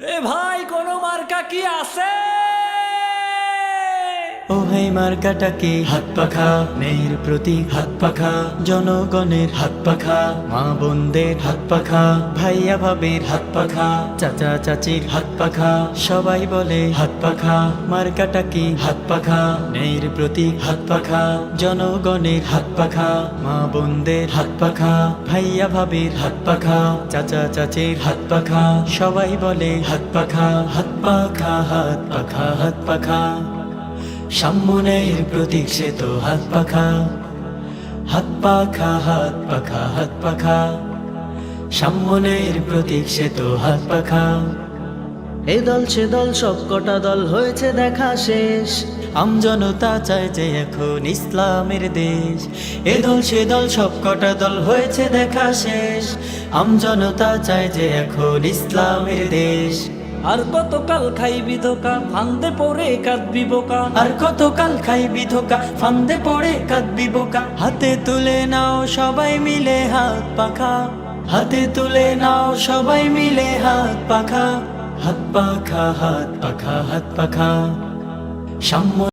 এ ভাই কোনো মার্কা কি আছে? ও ভাই মার্কাটাকে হাত পাখা মেয়ের প্রতীক হাত পাখা জনগণের হাত পাখা মা বোনদের হাত পাখা ভাইয়া ভাবের হাত পাখা চাচা চাচির হাত পাখা সবাই বলে হাত পাখা মার্কাটাকে হাত পাখা মেয়ের প্রতীক হাত পাখা জনগণের হাত পাখা মা বোনদের হাত পাখা ভাইয়া ভাবের হাত পাখা চাচা চাচির হাত পাখা সবাই বলে হাত পাখা হাত পাখা হাত পাখা হাত পাখা সামনের প্রতীক সে তো হাত পাখা। হাত পাখা হাত পাখা হাত পাখা। সামনের প্রতীক সে তো হাত পাখা। এ দল সে দল সব কটা দল হয়েছে দেখা শেষ। আমজনতা চায় যে এখন ইসলামের দেশ। এ দল সে দল সব কটা দল হয়েছে দেখা শেষ। আমজনতা চায় যে এখন ইসলামের দেশ। আর কতকাল খাইবি ধোকা ফান্দে পড়ে কাঁদবি বোকা। আর কতকাল খাইবি ধোকা ফান্দে পড়ে কাঁদবি বোকা। হাতে তুলে নাও সবাই মিলে হাত পাখা। হাতে তুলে নাও সবাই মিলে হাত পাখা। হাত পাখা হাত পাখা হাত পাখা। সাম্য